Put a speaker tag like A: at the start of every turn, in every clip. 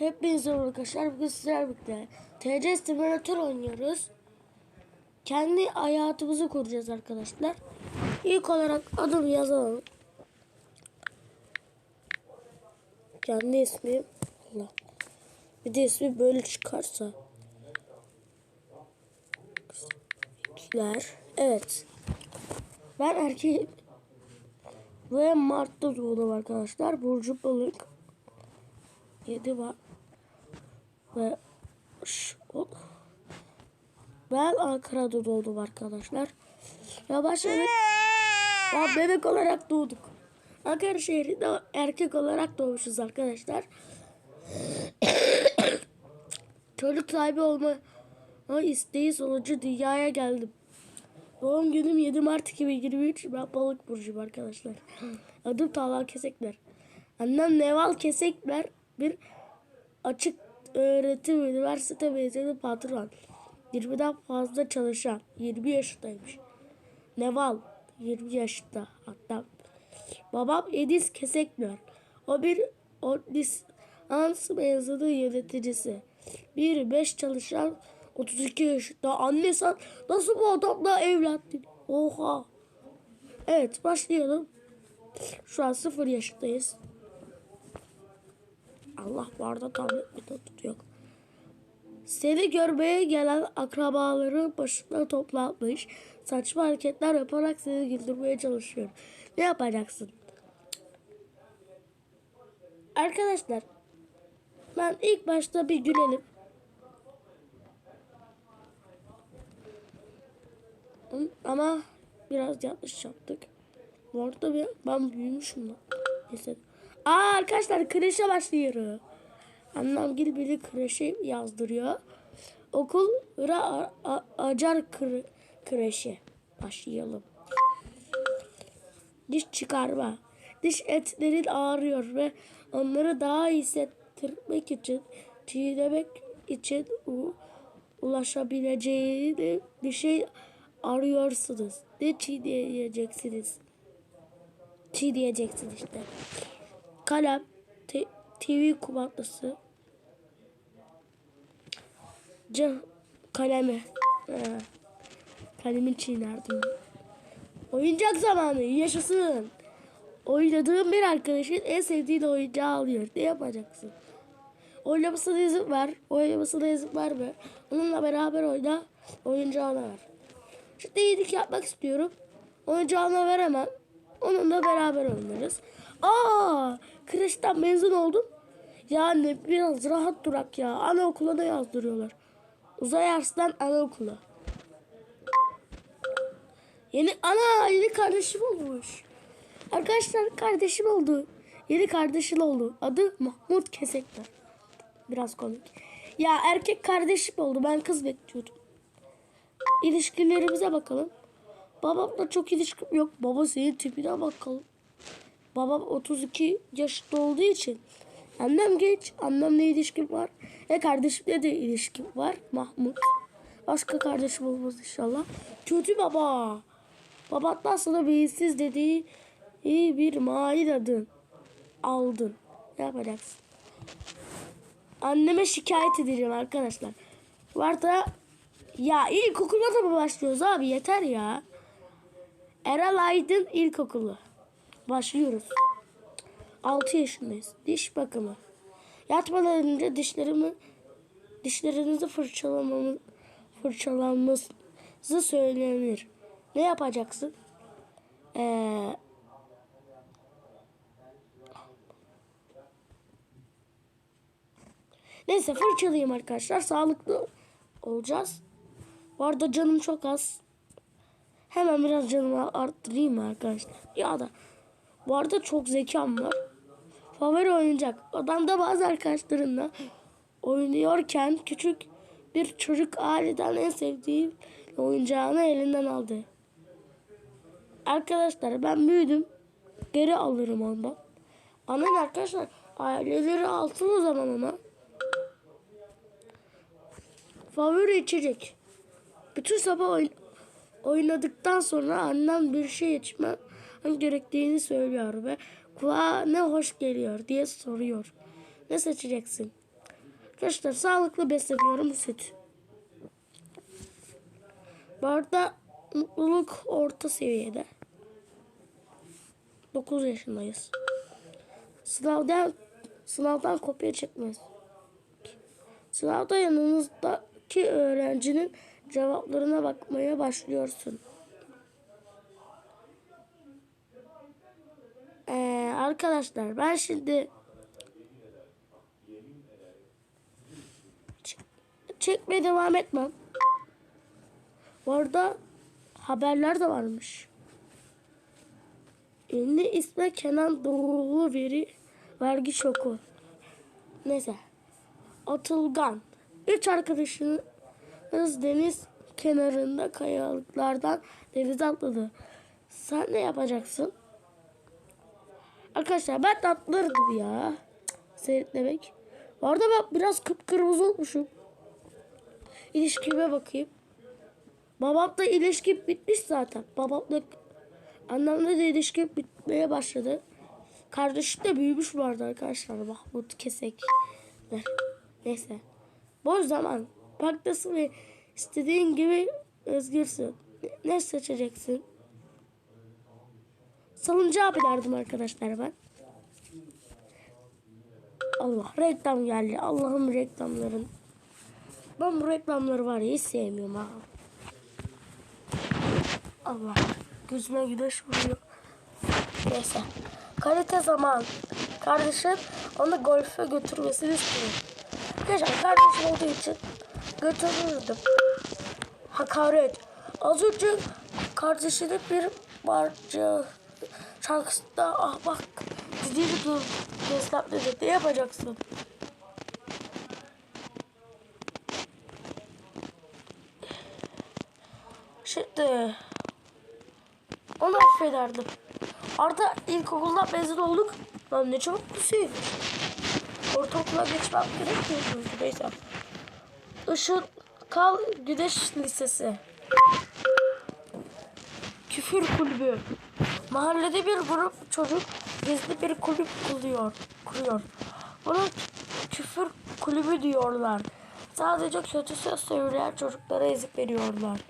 A: Hepinize arkadaşlar. Bugün sizlerle birlikte TC Simulator oynuyoruz. Kendi hayatımızı kuracağız arkadaşlar. İlk olarak adımı yazalım. Kendi ismim. Allah. Bir de ismi böyle çıkarsa. İkiler. Evet. Ben erkeğim. Ve Mart'ta doğdum arkadaşlar. Burcu balık. 7 var. Ve ben Ankara'da doğdum arkadaşlar. Yavaş yavaş ya bebek olarak doğduk. Ankara şehrinde erkek olarak doğmuşuz arkadaşlar. Çocuk sahibi olma isteği sonucu dünyaya geldim. Doğum günüm 7 Mart 2023. Ben balık burcuyum arkadaşlar. Adım Talha Kesekler. Annem Neval Kesekler. Bir açık öğretim üniversite mezunu patron. 20'den fazla çalışan. 20 yaşındaymış. Neval 20 yaşında hatta. Babam Edis Kesekler. O bir lisans mezunu yöneticisi. Bir beş çalışan 32 yaşında. Anne sen nasıl bu adamla evlendin? Oha. Evet başlayalım. Şu an sıfır yaşındayız. Allah bu arada tablet de tutuyor. Seni görmeye gelen akrabaları başına toplanmış. Saçma hareketler yaparak seni güldürmeye çalışıyor. Ne yapacaksın? Arkadaşlar ben ilk başta bir gülelim. Ama biraz yanlış yaptık. Bu arada ben büyümüşüm lan. Neyse. Aa arkadaşlar kreşe başlıyor. Annem gibi biri kreşe yazdırıyor. Okul Ra Acar kre- kreşe başlayalım. Diş çıkarma. Diş etlerin ağrıyor ve onları daha iyi hissettirmek için çiğnemek için ulaşabileceğini bir şey arıyorsunuz. Ne çiğneyeceksiniz? Çiğneyeceksin işte. Kalem, TV kumandası, cam kalemi. He. Kalemin çiğnerdim. Oyuncak zamanı yaşasın. Oynadığım bir arkadaşın en sevdiğin oyuncağı alıyor. Ne yapacaksın? Oynamasına izin ver. Oynamasına izin verme. Onunla beraber oyna. Oyuncağına ver. Şimdi iyilik yapmak istiyorum. Oyuncağına veremem. Onunla beraber oynarız. Aa, kreşten mezun oldum. Yani biraz rahat durak ya. Anaokuluna yazdırıyorlar. Uzay Arslan Anaokulu. Yeni ana yeni kardeşim olmuş. Arkadaşlar kardeşim oldu. Yeni kardeşim oldu. Adı Mahmut Kesekler. Biraz komik. Ya erkek kardeşim oldu. Ben kız bekliyordum. İlişkilerimize bakalım. Babamla çok ilişkim yok. Baba senin tipine bakalım. Babam 32 yaşında olduğu için annem genç. Annemle ilişkim var. Ve kardeşimle de ilişkim var. Mahmut. Başka kardeşim olmaz inşallah. Kötü baba. Babattan sana beyinsiz dediği iyi bir mail adın aldın. Ne yapacaksın? Anneme şikayet edeceğim arkadaşlar. Arada ya ilkokulda da mı başlıyoruz abi yeter ya. Erel Aydın İlkokulu. Başlıyoruz. 6 yaşındayız. Diş bakımı. Yatmadan önce dişlerimi dişlerinizi fırçalamamız fırçalanması söylenir. Ne yapacaksın? Ee, Neyse fırçalayayım arkadaşlar. Sağlıklı olacağız. Bu arada canım çok az. Hemen biraz canımı arttırayım arkadaşlar? Ya da bu arada çok zekam var. Favori oyuncak. Odamda bazı arkadaşlarımla oynuyorken küçük bir çocuk aileden en sevdiği oyuncağını elinden aldı. Arkadaşlar ben büyüdüm. Geri alırım ondan. Anan arkadaşlar aileleri alsın o zaman ona. Favori içecek. Bütün sabah oyn- oynadıktan sonra annem bir şey içmem gerektiğini söylüyor ve kulağa ne hoş geliyor diye soruyor. Ne seçeceksin? Arkadaşlar sağlıklı besleniyorum süt. Bu arada mutluluk orta seviyede. 9 yaşındayız. Sınavdan sınavdan kopya çekmez. Sınavda yanınızdaki öğrencinin cevaplarına bakmaya başlıyorsun. Ee, arkadaşlar ben şimdi Ç- çekmeye devam etmem. Bu arada haberler de varmış. Ünlü ismi Kenan Doğulu veri vergi şoku. Neyse. Atılgan. Üç arkadaşınız deniz kenarında kayalıklardan denize atladı. Sen ne yapacaksın? Arkadaşlar ben atlardım ya. Seyretlemek. Bu arada ben biraz kıpkırmızı olmuşum. İlişkime bakayım. Babamla ilişki bitmiş zaten. Babamla annemle de ilişki bitmeye başladı. Kardeşim de büyümüş vardı arkadaşlar. Mahmut Kesek. Neyse. Boş zaman. Parktasın ve istediğin gibi özgürsün. Ne- seçeceksin? Salıncağı bilerdim arkadaşlar ben. Allah reklam geldi. Allah'ım reklamların. Ben bu reklamları var ya hiç sevmiyorum ha. Allah. Gözüme güneş vuruyor. Neyse. Kalite zaman. Kardeşim onu golfe götürmesini istiyor. Arkadaşlar kardeşim olduğu için götürürdüm. Hakaret. Az önce kardeşinin bir parça şarkısında ah bak dediğini dur. Destek dedi. Ne yapacaksın? Şimdi onu affederdim. Arda ilkokuldan mezun olduk. Lan ne çabuk kusuymuş. Ortaokula geçmem gerekmiyordu. Neyse. Işın Kal Güneş Lisesi. Küfür kulübü. Mahallede bir grup çocuk gizli bir kulüp kuruyor. kuruyor. Buna küfür kulübü diyorlar. Sadece kötü söz söyleyen çocuklara ezik veriyorlar.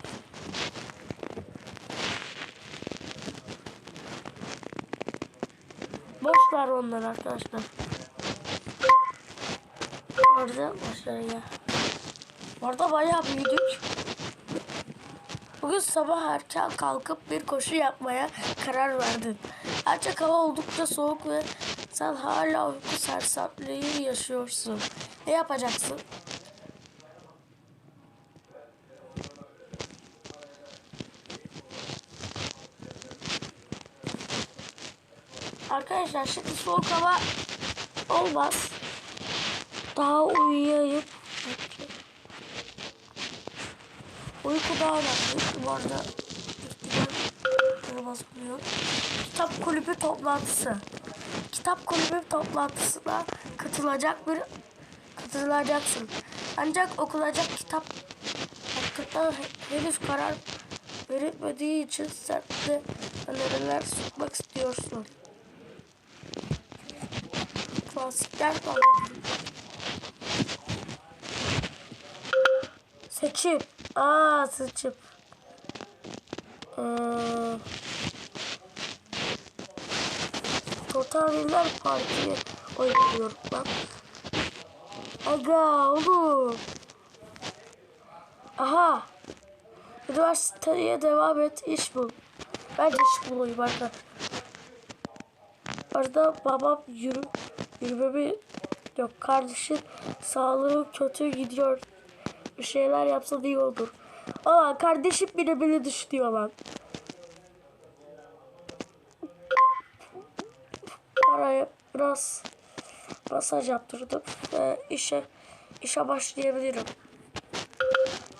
A: Boş ver onları arkadaşlar. Orada başarıya. Orada bayağı büyüdük. Bugün sabah erken kalkıp bir koşu yapmaya karar verdin. Ancak hava oldukça soğuk ve sen hala uyku sersemliği yaşıyorsun. Ne yapacaksın? Arkadaşlar şimdi soğuk hava olmaz. Daha uyuyayım. Uyku daha önemli. Bu arada basmıyor. Kitap kulübü toplantısı. Kitap kulübü toplantısına katılacak bir katılacaksın. Ancak okunacak kitap hakkında henüz karar verilmediği için sen de öneriler sunmak istiyorsun. Klasikler var. Seçim. Aa seçim. Ee, Totalliler Parti'ye oy veriyorum ben. Aga oğlum. Aha. Üniversiteye devam et iş bul. Ben de iş bulayım arkadaşlar. Arada babam yürü, yürümemi yok kardeşim sağlığı kötü gidiyor. Bir şeyler yapsa iyi olur. Aa kardeşim bile beni düşünüyor lan. Paraya biraz masaj yaptırdım ve işe işe başlayabilirim.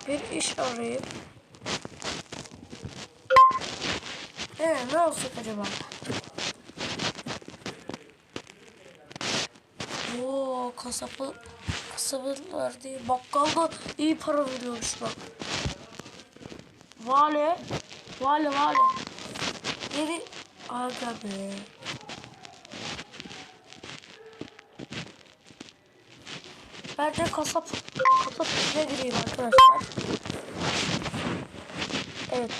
A: Bir iş arayayım. Ee, ne olacak acaba? Oo kasapı kasabın verdiği bakkalda iyi para veriyormuş bak. Vale. Vale vale. Yeri aga be. Bence kasap kasap içine gireyim arkadaşlar. Evet.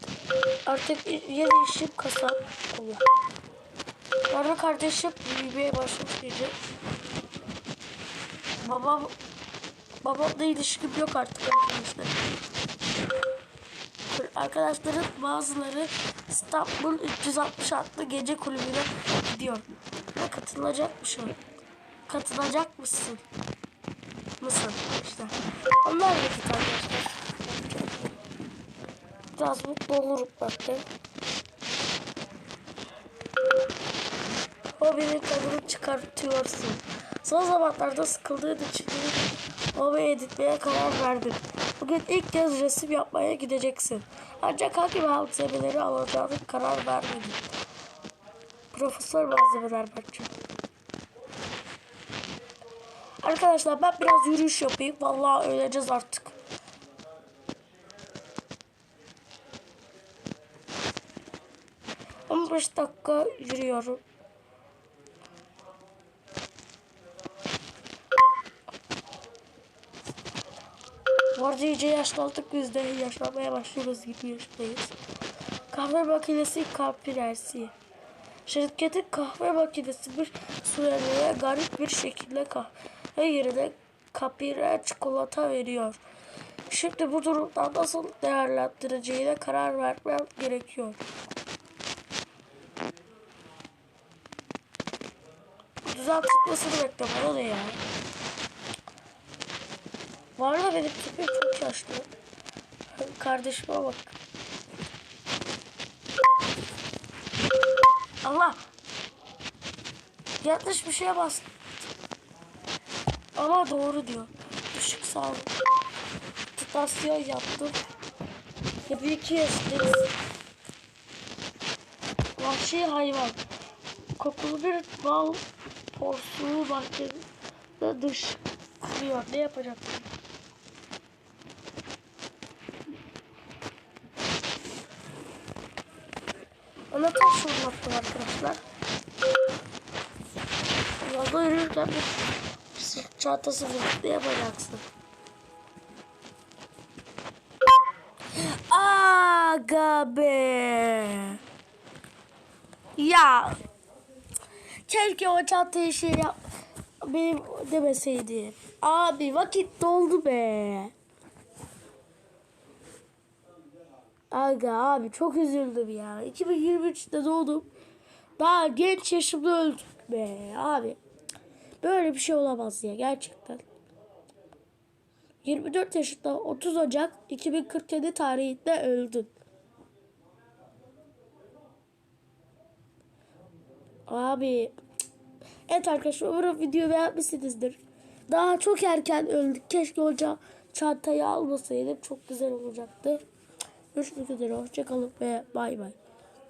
A: Artık yeni işim kasap olur. Sonra kardeşim büyümeye başlamış diyecek. Babam babamla ilişkim yok artık arkadaşlar. Arkadaşların bazıları İstanbul 360 adlı gece kulübüne gidiyor. Ve katılacakmışım. Katılacak mısın? Mısın? İşte. Onlar da git arkadaşlar. Biraz mutlu olurum ben de. Hobinin tadını çıkartıyorsun. Son zamanlarda sıkıldığın için hobi editmeye karar verdim. Bugün ilk kez resim yapmaya gideceksin. Ancak hangi malzemeleri alacağını karar vermedim. Profesör malzemeler bence. Arkadaşlar ben biraz yürüyüş yapayım. Vallahi öleceğiz artık. Beş dakika yürüyorum. Bu arada iyice yaşlandık biz de yaşlanmaya başlıyoruz gibi yaşındayız. Kahve makinesi kapirersi. Şirketin kahve makinesi bir süreliğe garip bir şekilde kahve yerine kapire çikolata veriyor. Şimdi bu durumdan nasıl değerlendireceğine karar vermem gerekiyor. Düzeltmesini bekle bana ne ya. Arada benim tipim çok yaşlı. Kardeşime bak. Allah. Yanlış bir şeye bastım. Ama doğru diyor. Düşük sağlık. Titasyon yaptım. Hep iki yaşındayız. Vahşi hayvan. Kokulu bir bal porsuğu bahçede dışlıyor. Ne yapacak? Taş fırlattım arkadaşlar. Yolda yürürken bir sırt çantası bulup yapacaksın? Aga be. Ya. Keşke o çantayı şey yap benim demeseydi. Abi vakit doldu be. Aga abi çok üzüldüm ya. 2023'te doğdum. Daha genç yaşımda öldüm be abi. Böyle bir şey olamaz ya gerçekten. 24 yaşında 30 Ocak 2047 tarihinde öldüm. Abi Evet arkadaşlar umarım videoyu beğenmişsinizdir. Daha çok erken öldük. Keşke hoca çantayı almasaydım. Çok güzel olacaktı. Görüşmek üzere. Hoşçakalın ve bay bay.